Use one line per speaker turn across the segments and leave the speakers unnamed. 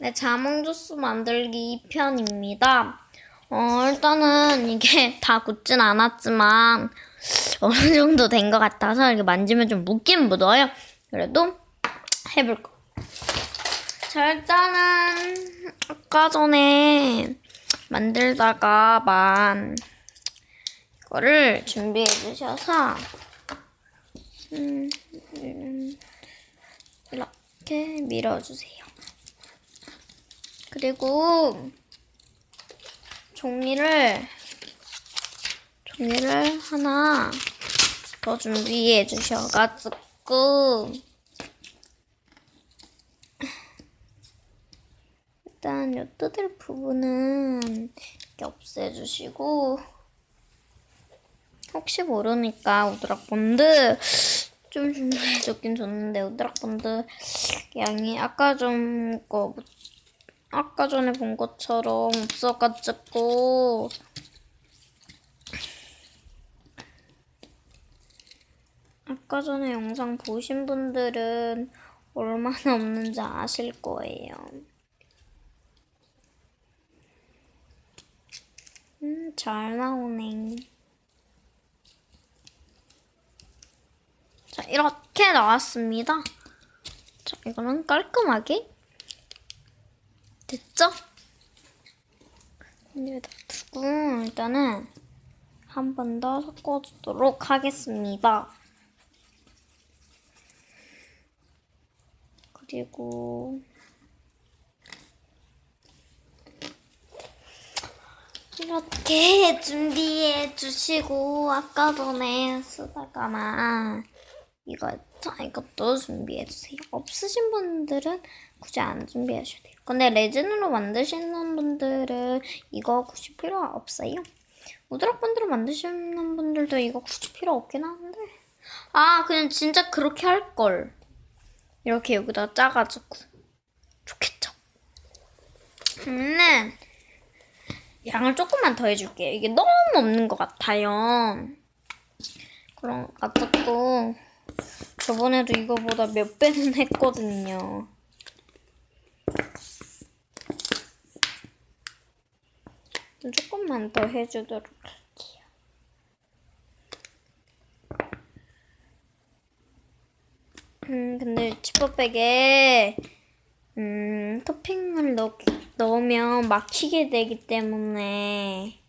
네, 자몽 주스 만들기 2편입니다. 어, 일단은 이게 다 굳진 않았지만 어느 정도 된 것 같아서 이렇게 만지면 좀 묻긴 묻어요. 그래도 해볼 거. 자, 일단은 아까 전에 만들다가 만 이거를 준비해 주셔서 음, 음, 이렇게 밀어주세요. 그리고 종이를 종이를 하나 더 준비해 주셔가지고 일단 요 뜯을 부분은 이렇게 없애주시고 혹시 모르니까 오드락 본드 좀 준비해줬긴 줬는데 오드락 본드 양이 아까 전거 아까 전에 본 것처럼 없어가지고 아까 전에 영상 보신 분들은 얼마나 없는지 아실 거예요. 음, 잘 나오네. 자, 이렇게 나왔습니다. 자, 이거는 깔끔하게 됐죠? 여기다 두고 일단은 한 번 더 섞어주도록 하겠습니다. 그리고 이렇게 준비해 주시고 아까 전에 쓰다가만 이거 자 이것도 준비해 주세요. 없으신 분들은 굳이 안 준비하셔도 돼요. 근데 레진으로 만드시는 분들은 이거 굳이 필요 없어요. 우드락 분들로 만드시는 분들도 이거 굳이 필요 없긴 한데 아 그냥 진짜 그렇게 할 걸. 이렇게 여기다 짜가지고 좋겠죠. 그러면은 양을 조금만 더 해줄게요. 이게 너무 없는 것 같아요. 그럼 아깝고 저번에도 이거보다 몇 배는 했거든요. 조금만 더 해주도록 할게요. 음, 근데 지퍼백에 음, 토핑을 넣, 넣으면 막히게 되기 때문에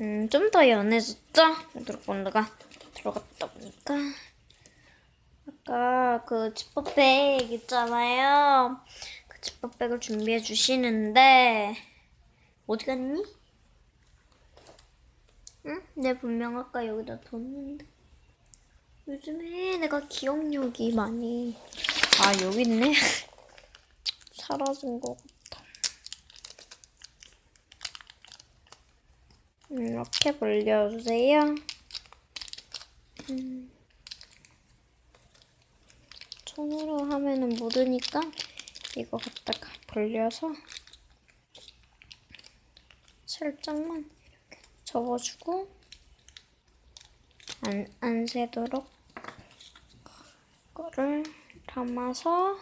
음, 좀 더 연해졌죠? 드롭본드가 들어갔다 보니까 아까 그 지퍼백 있잖아요. 그 지퍼백을 준비해 주시는데 어디 갔니? 응? 내 분명 아까 여기다 뒀는데 요즘에 내가 기억력이 많이 아 여기 있네 사라진 것 같아 음, 이렇게 벌려주세요 음. 손으로 하면은 묻으니까 이거 갖다가 벌려서 살짝만 이렇게 접어주고 안, 안 새도록 거를 담아서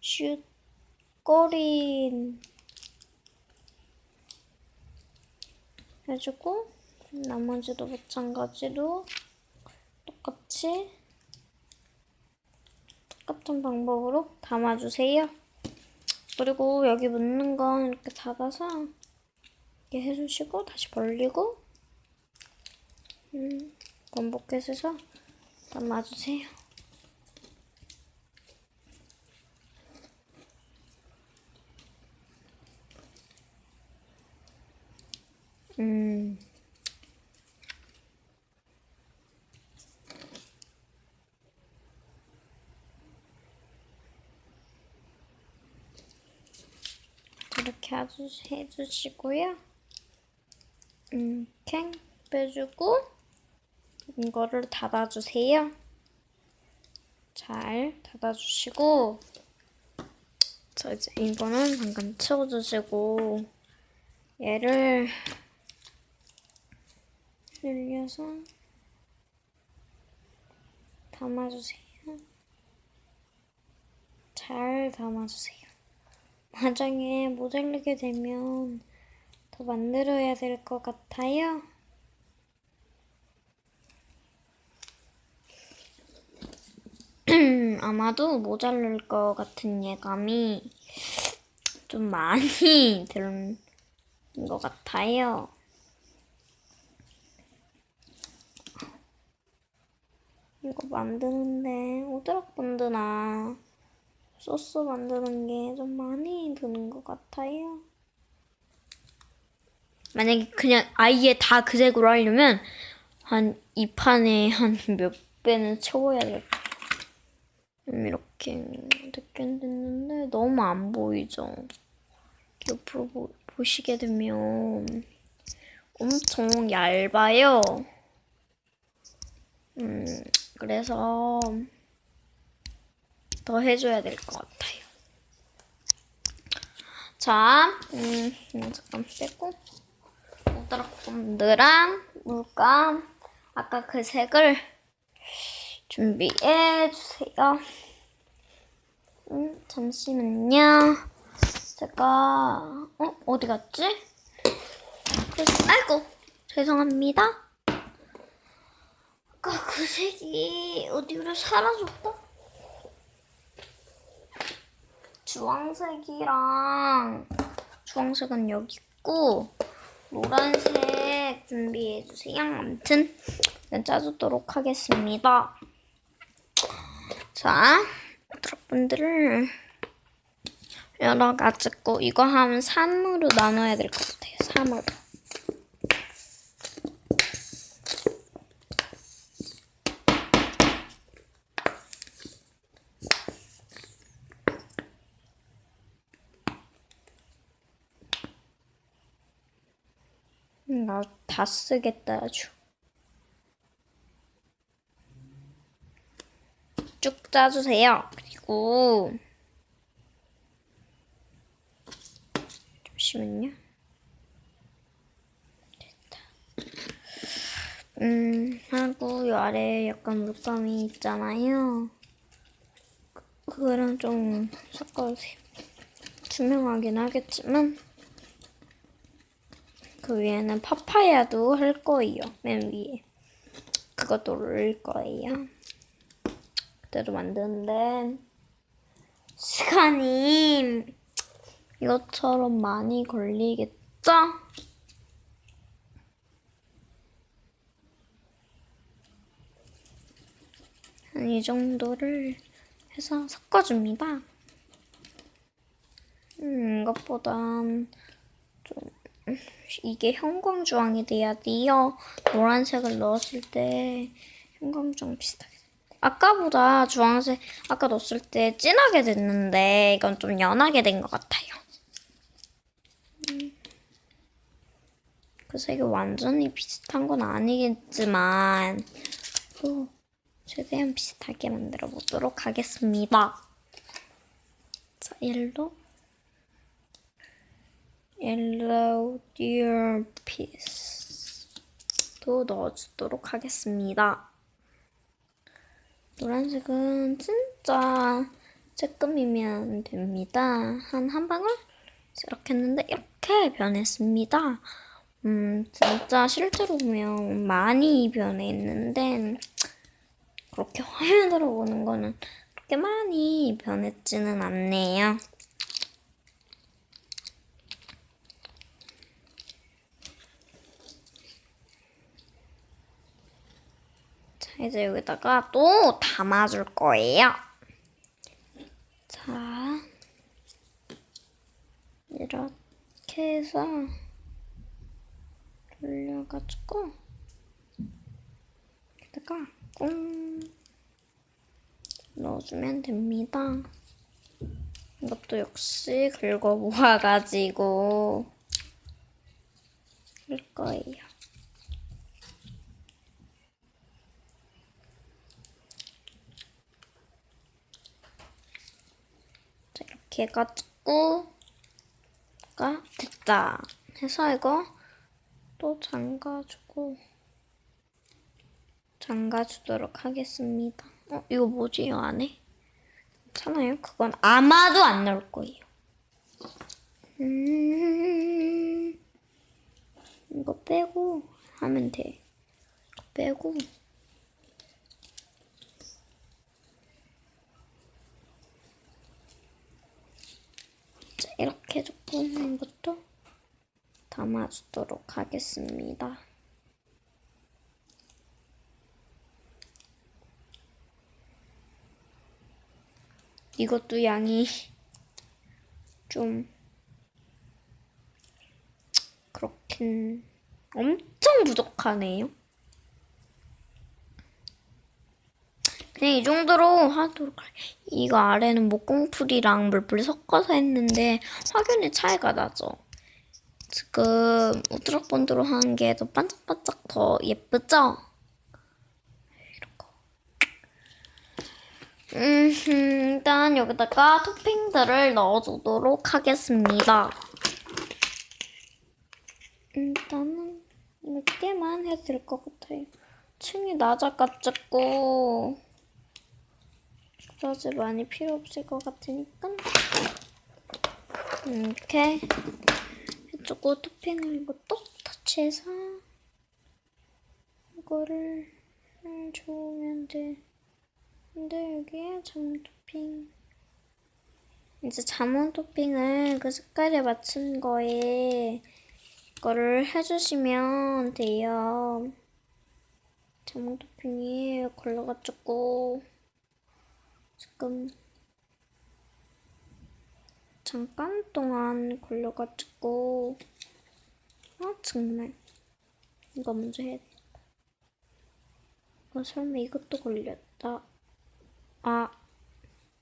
슛 꼬린 해주고 나머지도 마찬가지로 똑같이 똑같은 방법으로 담아주세요. 그리고 여기 묻는 건 이렇게 닫아서 이렇게 해주시고 다시 벌리고 음, 반복해서 담아주세요. 음. 이렇게 해주시고요. 음, 캥 빼주고 이거를 닫아주세요. 잘 닫아주시고 자 이제 이거는 잠깐 치워주시고 얘를 늘려서 담아주세요. 잘 담아주세요. 나중에 모자르게 되면 더 만들어야 될 것 같아요. 아마도 모자랄 것 같은 예감이 좀 많이 드는 것 같아요. 이거 만드는데 오드락분드나 소스 만드는 게 좀 많이 드는 것 같아요. 만약에 그냥 아예 다 그 색으로 하려면 한 이 판에 한 몇 배는 채워야 될것 같아요. 음, 이렇게 됐긴 됐는데 너무 안 보이죠? 옆으로 보, 보시게 되면 엄청 얇아요. 음, 그래서 더 해줘야 될 것 같아요. 자, 음, 음, 잠깐 빼고 오드락분들랑 물감 아까 그 색을 준비해 주세요. 음, 잠시만요. 제가 어 어디 갔지? 그, 아이고 죄송합니다. 아까 그 색이 어디로 사라졌다? 주황색이랑 주황색은 여기 있고 노란색 준비해 주세요. 아무튼 네, 짜주도록 하겠습니다. 자, 여러분들을 여러 가지 거 이거 하면 3으로 나눠야 될 것 같아요. 3으로. 음, 나 다 쓰겠다 아주. 쭉 짜주세요. 그리고 잠시만요. 됐다. 음, 하고 이 아래에 약간 물감이 있잖아요. 그- 그거랑 좀 섞어주세요. 투명하긴 하겠지만 그 위에는 파파야도 할 거예요. 맨 위에. 그것도 올릴 거예요. 그대로 만드는데 시간이 이것처럼 많이 걸리겠죠? 한 이 정도를 해서 섞어줍니다. 음, 이것보단 좀 이게 형광주황이 돼야 돼요. 노란색을 넣었을 때 형광주황 비슷하게. 아까보다 주황색 아까 넣었을 때 진하게 됐는데 이건 좀 연하게 된 것 같아요. 음. 그 색이 완전히 비슷한 건 아니겠지만 또 최대한 비슷하게 만들어 보도록 하겠습니다. 자, 옐로 옐로우 dear piece 도 넣어주도록 하겠습니다. 노란색은 진짜 쬐끔이면 됩니다. 한 한 방울 이렇게 했는데 이렇게 변했습니다. 음, 진짜 실제로 보면 많이 변했는데 그렇게 화면으로 보는 거는 그렇게 많이 변했지는 않네요. 이제 여기다가 또 담아줄 거예요. 자, 이렇게 해서 돌려가지고 여기다가 꽁 넣어주면 됩니다. 이것도 역시 긁어 모아가지고 할 거예요. 자, 이렇게 해가지고 가 됐다 해서 이거 또 잠가주고 잠가주도록 하겠습니다. 어, 이거 뭐지, 이 안에? 괜찮아요. 그건 아마도 안 나올 거예요. 음, 이거 빼고 하면 돼. 빼고. 이렇게 조금 이것도 담아주도록 하겠습니다. 이것도 양이 좀 그렇긴 엄청 부족하네요. 그냥 이 정도로 하도록 할게요. 이거 아래는 목공풀이랑 물풀 섞어서 했는데 확연히 차이가 나죠. 지금 우드락본드로 하는 게더 반짝반짝 더 예쁘죠? 음, 일단 여기다가 토핑들을 넣어주도록 하겠습니다. 일단은 몇 개만 될것 같아요. 층이 낮아가지고 그러지 많이 필요 없을 것 같으니까 이렇게 해주고 토핑을 이거 똑 터치해서 이거를 해주면 돼. 근데 여기에 자몽 토핑 이제 자몽 토핑을 그 색깔에 맞춘 거에 이거를 해주시면 돼요. 자몽 토핑이 걸려가지고 지금 잠깐 동안 걸려가지고 아 정말 이거 먼저 해야 되겠다. 어 설마 이것도 걸렸다. 아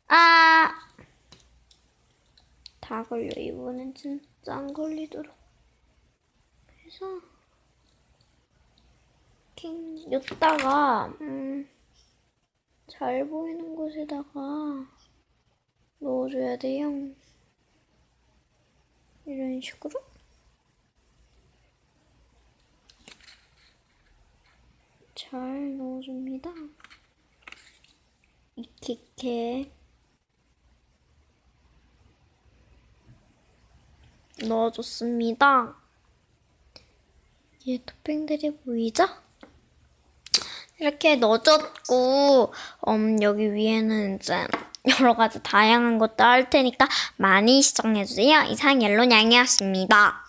아! 다 걸려. 이번엔 진짜 안 걸리도록. 해서 킹 여기다가 음, 잘 보이는 곳에다가 넣어줘야 돼요. 이런 식으로. 잘 넣어줍니다. 이렇게 넣어줬습니다. 얘 토핑들이 보이죠? 이렇게 넣어줬고, 음, 여기 위에는 이제 여러 가지 다양한 것도 할 테니까 많이 시청해주세요. 이상 옐로냥이었습니다.